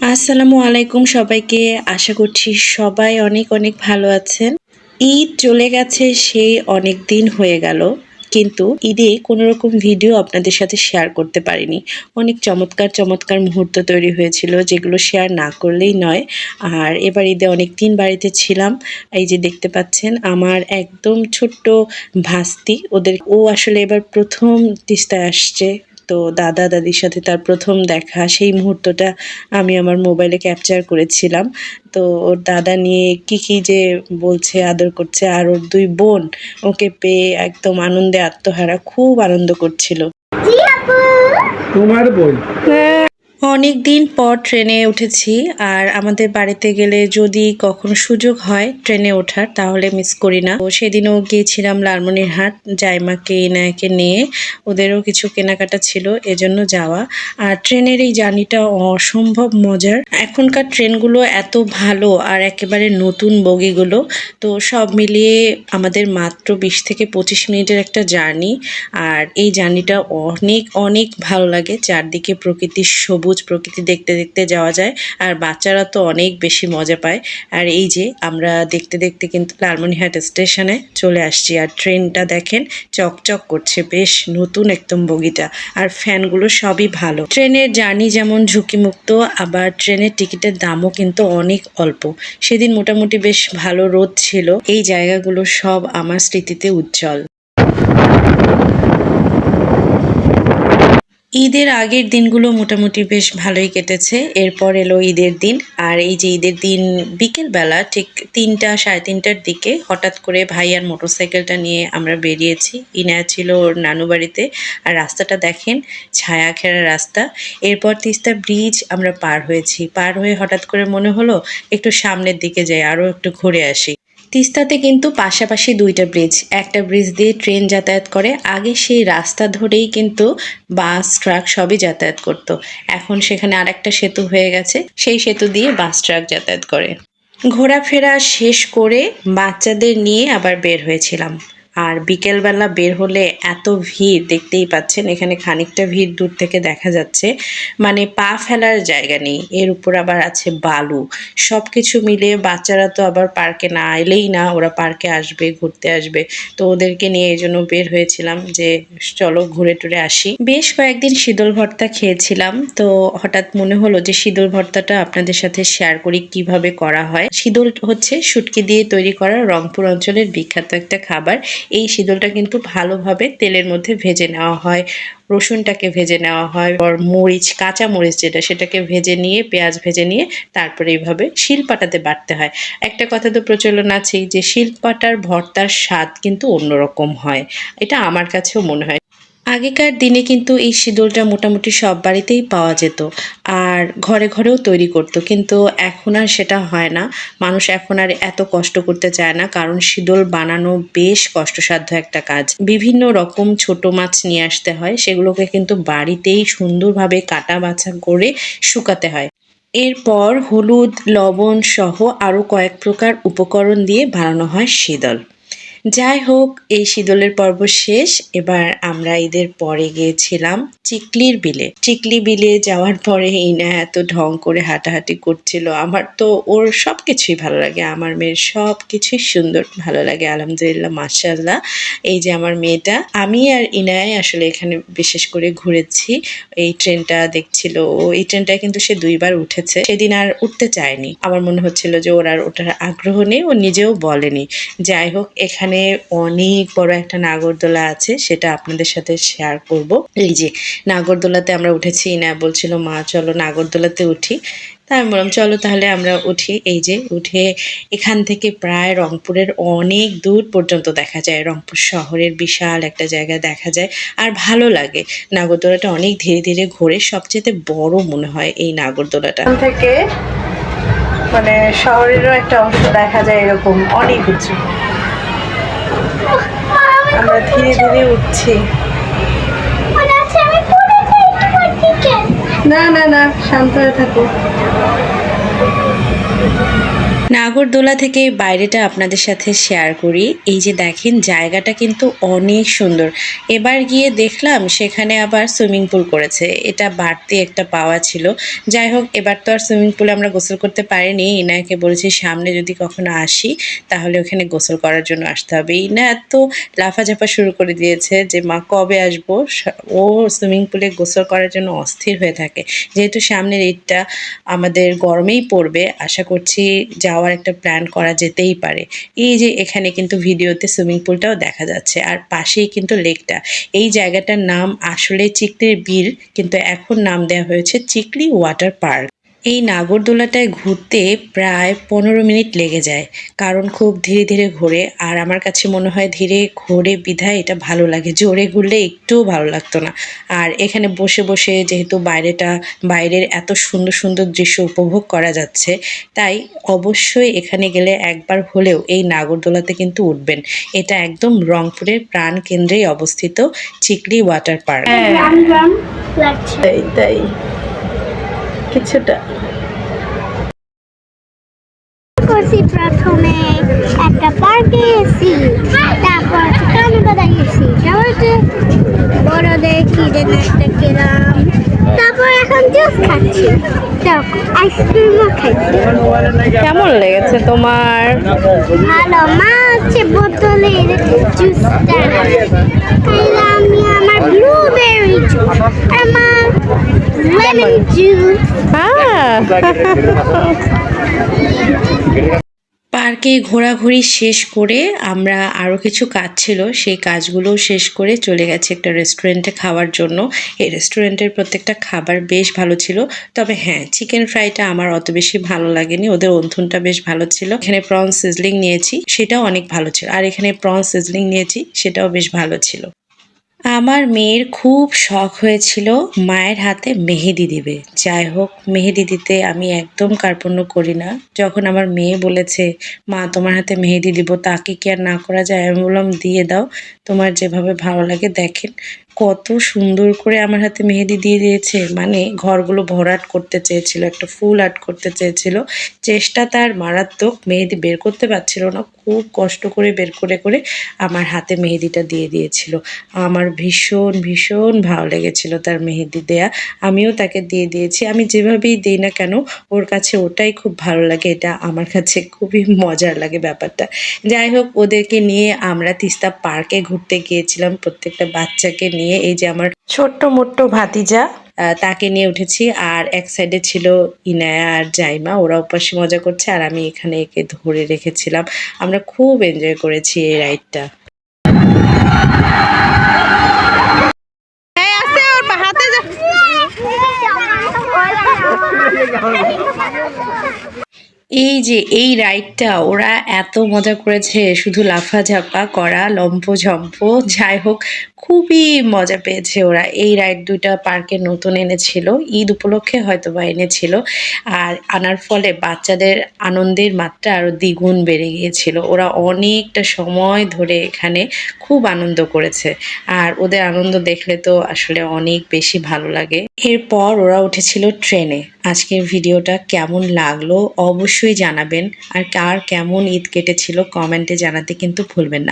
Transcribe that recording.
আসসালামু আলাইকুম সবাইকে। আশা করছি সবাই অনেক অনেক ভালো আছেন। ঈদ চলে গেছে, সেই অনেক দিন হয়ে গেল। কিন্তু ঈদে কোনো রকম ভিডিও আপনাদের সাথে শেয়ার করতে পারিনি। অনেক চমৎকার চমৎকার মুহূর্ত তৈরি হয়েছিল, যেগুলো শেয়ার না করলেই নয়। আর এবার ঈদে অনেক দিন বাড়িতে ছিলাম। এই যে দেখতে পাচ্ছেন, আমার একদম ছোট্ট ভাস্তি। ওদের, ও আসলে এবার প্রথম তিস্তায় আসছে। তো দাদা দাদির সাথে তার প্রথম দেখা সেই মুহূর্তটা আমি আমার মোবাইলে ক্যাপচার করেছিলাম। তো ওর দাদা নিয়ে কি কি যে বলছে আদর করছে আর ওর দুই বোন ওকে পেয়ে একদম আনন্দে আত্মহারা খুব আনন্দ করছিল। তোমার বই অনেক দিন পর ট্রেনে উঠেছি, আর আমাদের বাড়িতে গেলে যদি কখনো সুযোগ হয় ট্রেনে ওঠার, তাহলে মিস করি না। তো সেদিনও গিয়েছিলাম লালমনিরহাট, জাইমাকে, ইনায়াকে নিয়ে। ওদেরও কিছু কেনাকাটা ছিল এজন্য যাওয়া। আর ট্রেনের এই জার্নিটা অসম্ভব মজার। এখনকার ট্রেনগুলো এত ভালো আর একেবারে নতুন বগিগুলো। তো সব মিলিয়ে আমাদের মাত্র বিশ থেকে পঁচিশ মিনিটের একটা জার্নি। আর এই জার্নিটা অনেক অনেক ভালো লাগে। চারদিকে প্রকৃতির সবুজ প্রকৃতি দেখতে দেখতে যাওয়া যায়, আর বাচ্চারা তো অনেক বেশি মজা পায়। আর এই যে আমরা দেখতে দেখতে কিন্তু লালমনিহাট স্টেশনে চলে আসছি, আর ট্রেনটা দেখেন চকচক করছে, বেশ নতুন একদম বগিটা, আর ফ্যানগুলো সবই ভালো। ট্রেনের জার্নি যেমন ঝুঁকিমুক্ত, আবার ট্রেনের টিকিটের দামও কিন্তু অনেক অল্প। সেদিন মোটামুটি বেশ ভালো রোদ ছিল, এই জায়গাগুলো সব আমার স্মৃতিতে উজ্জ্বল। ঈদের আগের দিনগুলো মোটামুটি বেশ ভালোই কেটেছে। এরপর এলো ঈদের দিন। আর এই যে ঈদের দিন বিকেলবেলা ঠিক তিনটা, সাড়ে তিনটার দিকে হঠাৎ করে ভাই আর মোটরসাইকেলটা নিয়ে আমরা বেরিয়েছি। ইনায়া ছিল ওর নানু বাড়িতে। আর রাস্তাটা দেখেন, ছায়া ঘেরা রাস্তা। এরপর তিস্তা ব্রিজ আমরা পার হয়েছি। পার হয়ে হঠাৎ করে মনে হলো একটু সামনের দিকে যাই, আরও একটু ঘুরে আসি। তিস্তাতে কিন্তু পাশাপাশি দুইটা ব্রিজ একটা ব্রিজ দিয়ে ট্রেন যাতায়াত করে, আগে সেই রাস্তা ধরেই কিন্তু বাস ট্রাক সবই যাতায়াত করত। এখন সেখানে আরেকটা সেতু হয়ে গেছে, সেই সেতু দিয়ে বাস ট্রাক যাতায়াত করে। ঘোরাফেরা শেষ করে বাচ্চাদের নিয়ে আবার বের হয়েছিলাম। আর বিকেলবেলা বের হলে এত ভিড় দেখতেই পাচ্ছেন, এখানে খানিকটা ভিড় দূর থেকে দেখা যাচ্ছে। মানে পা ফেলার জায়গা নেই, এর উপর আবার আছে বালু। সব কিছু মিলিয়ে বাচ্চারা তো আবার পার্কে না এলেই না, ওরা পার্কে আসবে, ঘুরতে আসবে। তো ওদেরকে নিয়ে এই জন্য বের হয়েছিলাম যে, চলো ঘুরে টুরে আসি। বেশ কয়েকদিন শীতল ভর্তা খেয়েছিলাম, তো হঠাৎ মনে হলো যে শীতল ভর্তাটা আপনাদের সাথে শেয়ার করি কীভাবে করা হয়। শীতল হচ্ছে শুটকি দিয়ে তৈরি করা রংপুর অঞ্চলের বিখ্যাত একটা খাবার। এই শীতলটা কিন্তু ভালোভাবে তেলের মধ্যে ভেজে নেওয়া হয়। রসুনটাকে ভেজে নেওয়া হয় আর মরিচ, কাঁচা মরিচ যেটা, সেটাকে ভেজে নিয়ে, পেঁয়াজ ভেজে নিয়ে তারপরে এইভাবে শিলপাটাতে বাটতে হয়। একটা কথা তো প্রচলন আছেই যে, শিলপাটার ভর্তার স্বাদ কিন্তু অন্যরকম হয়। এটা আমার কাছেও মনে হয়। আগেকার দিনে কিন্তু এই শীতলটা মোটামুটি সব বাড়িতেই পাওয়া যেত আর ঘরে ঘরেও তৈরি করতো, কিন্তু এখন আর সেটা হয় না। মানুষ এখন আর এত কষ্ট করতে চায় না, কারণ শীতল বানানো বেশ কষ্টসাধ্য একটা কাজ। বিভিন্ন রকম ছোট মাছ নিয়ে আসতে হয়, সেগুলোকে কিন্তু বাড়িতেই সুন্দরভাবে কাটা বাছা করে শুকাতে হয়। এরপর হলুদ, লবণ সহ আরও কয়েক প্রকার উপকরণ দিয়ে বানানো হয় শীতল যাই হোক, এই শীতলের পর্ব শেষ। এবার আমরা ঈদের পরে গিয়েছিলাম চিকলির বিলে। চিকলি বিলে যাওয়ার পরে ইনা এত ঢং করে হাঁটাহাঁটি করছিল। আমার তো ওর সব কিছুই ভালো লাগে। আমার মেয়ের সব কিছুই সুন্দর ভালো লাগে, আলহামদুলিল্লাহ মাশাল্লাহ এই যে আমার মেয়েটা, আমি আর ইনায় আসলে এখানে বিশেষ করে ঘুরেছি। এই ট্রেনটা দেখছিল। ও, এই ট্রেনটা কিন্তু সে দুইবার উঠেছে। সেদিন আর উঠতে চায়নি। আমার মনে হচ্ছিল যে ওর আর ওঠার আগ্রহ নেই, ও নিজেও বলেনি। যাই হোক, এখানে অনেক বড় একটা নাগরদোলা আছে, সেটা আপনাদের সাথে শেয়ার করব। এই যে, নাগরদোলাতে আমরা উঠেছি না বলছিল, মা, চলো নাগরদোলাতে উঠি। তাই আমি বললাম, চলো তাহলে আমরা উঠি। এই যে, উঠে এখান থেকে প্রায় রংপুরের অনেক দূর পর্যন্ত দেখা যায়। রংপুর শহরের বিশাল একটা জায়গা দেখা যায় আর ভালো লাগে। নাগরদোলাটা অনেক ধীরে ধীরে ঘোরে। সবচেয়ে বড় মনে হয় এই নাগরদোলাটা। থেকে মানে শহরেরও একটা অংশ দেখা যায় এরকম, অনেক উঁচু। আমরা ধীরে ধীরে উঠছি। না না না শান্ত হয়ে থাকো। নাগরদোলা থেকে বাইরেটা আপনাদের সাথে শেয়ার করি। এই যে দেখেন, জায়গাটা কিন্তু অনেক সুন্দর। এবার গিয়ে দেখলাম সেখানে আবার সুইমিং পুল করেছে। এটা বাড়তি একটা পাওয়া ছিল। যাই হোক, এবার তো আর সুইমিং পুলে আমরা গোসল করতে পারিনি। ইনাকে বলেছি, সামনে যদি কখনো আসি, তাহলে ওখানে গোসল করার জন্য আসতে হবে। ইনা এত লাফাঝাফা শুরু করে দিয়েছে যে, মা, কবে আসব? ও সুইমিং পুলে গোসল করার জন্য অস্থির হয়ে থাকে। যেহেতু সামনের ঈদটা আমাদের গরমেই পড়বে, আশা করছি যাওয়ার একটা প্ল্যান করা যেতেই পারে। এই যে এখানে কিন্তু ভিডিওতে সুইমিং পুলটাও দেখা যাচ্ছে। আর পাশেই কিন্তু লেকটা। এই জায়গাটার নাম আসলে চিকরির বিল কিন্তু এখন নাম দেওয়া হয়েছে চিকরি ওয়াটার পার্ক এই নাগরদোলাটায় ঘুরতে প্রায় পনেরো মিনিট লেগে যায় কারণ খুব ধীরে ধীরে ঘোরে। আর আমার কাছে মনে হয় ধীরে ঘোরে বিধায় এটা ভালো লাগে জোরে ঘুরলে একটুও ভালো লাগতো না। আর এখানে বসে বসে যেহেতু বাইরেটা বাইরের এত সুন্দর সুন্দর দৃশ্য উপভোগ করা যাচ্ছে তাই অবশ্যই এখানে গেলে একবার হলেও এই নাগরদোলাতে কিন্তু উঠবেন। এটা একদম রংপুরের প্রাণ কেন্দ্রেই অবস্থিত চিকলি ওয়াটার পার্ক। লাগছে। তাই তাই। কিছুটা করছি প্রথমে একটা পার্কে এসি তারপর গেছি তারপর বড়দের কি যেন একটা খেলাম তারপর এখন জুস খাচ্ছি। আইসক্রিমও খাচ্ছি। কেমন লেগেছে তোমার? ভালো মা হচ্ছে বোতলের জুসটা আমি আমার ব্লুবেরি জুস আর মা পার্কে ঘোরাঘুরি শেষ করে আমরা আরও কিছু কাজ ছিল, সেই কাজগুলো শেষ করে চলে গেছে একটা রেস্টুরেন্টে খাওয়ার জন্য। এই রেস্টুরেন্টের প্রত্যেকটা খাবার বেশ ভালো ছিল। তবে হ্যাঁ চিকেন ফ্রাইটা আমার অত বেশি ভালো লাগেনি। ওদের অন্থনটা বেশ ভালো ছিল। এখানে প্রন সিজলিং নিয়েছি, সেটাও অনেক ভালো ছিল। আর এখানে প্রন সিজলিং নিয়েছি, সেটাও বেশ ভালো ছিল। আমার মেয়ের খুব শখ হয়েছিল মায়ের হাতে মেহেদি দিবে। যাই হোক, মেহেদি দিতে আমি একদম কার্পণ্য করি না। যখন আমার মেয়ে বলেছে, মা, তোমার হাতে মেহেদি দিব, তাকে কি আর না করা যায়? আমি বললাম, দিয়ে দাও। তোমার যেভাবে ভালো লাগে, দেখেন। কত সুন্দর করে আমার হাতে মেহেদি দিয়ে দিয়েছে। মানে ঘরগুলো ভরাট করতে চেয়েছিল, একটা ফুল আর্ট করতে চেয়েছিল। চেষ্টা তার মারাত্মক, মেহেদি বের করতে পারছিল না। খুব কষ্ট করে বের করে করে আমার হাতে মেহেদিটা দিয়ে দিয়েছিল। আমার ভীষণ ভীষণ ভালো লেগেছিল তার মেহেদি দেয়া। আমিও তাকে দিয়ে দিয়েছি। আমি যেভাবেই দিই না কেন, ওর কাছে ওটাই খুব ভালো লাগে। এটা আমার কাছে খুবই মজার লাগে ব্যাপারটা। যাই হোক, ওদেরকে নিয়ে আমরা তিস্তা পার্কে ঘুরতে গিয়েছিলাম। প্রত্যেকটা বাচ্চাকে নিয়ে এই যে আমার ছোট্ট মোট্ট ভাতিজা তাকে নিয়ে উঠেছি। আর এক সাইডে ছিল ইনায়া আর জাইমা। ওরা উপাসে মজা করছে আর আমি এখানে একে ধরে রেখেছিলাম। আমরা খুব এনজয় করেছি এই রাইডটা এই যা। এই যে এই রাইডটা ওরা এত মজা করেছে। শুধু লাফাঝাপা করা লম্ফঝম্প যাই হোক খুবই মজা পেয়েছে ওরা। এই রাইড দুইটা পার্কে নতুন এনেছিল, ঈদ উপলক্ষে হয়তো বা এনেছিল। আর আনার ফলে বাচ্চাদের আনন্দের মাত্রা আরও দ্বিগুণ বেড়ে গিয়েছিল। ওরা অনেকটা সময় ধরে এখানে খুব আনন্দ করেছে। আর ওদের আনন্দ দেখলে তো আসলে অনেক বেশি ভালো লাগে। এরপর ওরা উঠেছিল ট্রেনে। আজকের ভিডিওটা কেমন লাগল অবশ্যই জানাবেন। আর কার কেমন ঈদ কেটেছিল কমেন্টে জানাতে কিন্তু ভুলবেন না।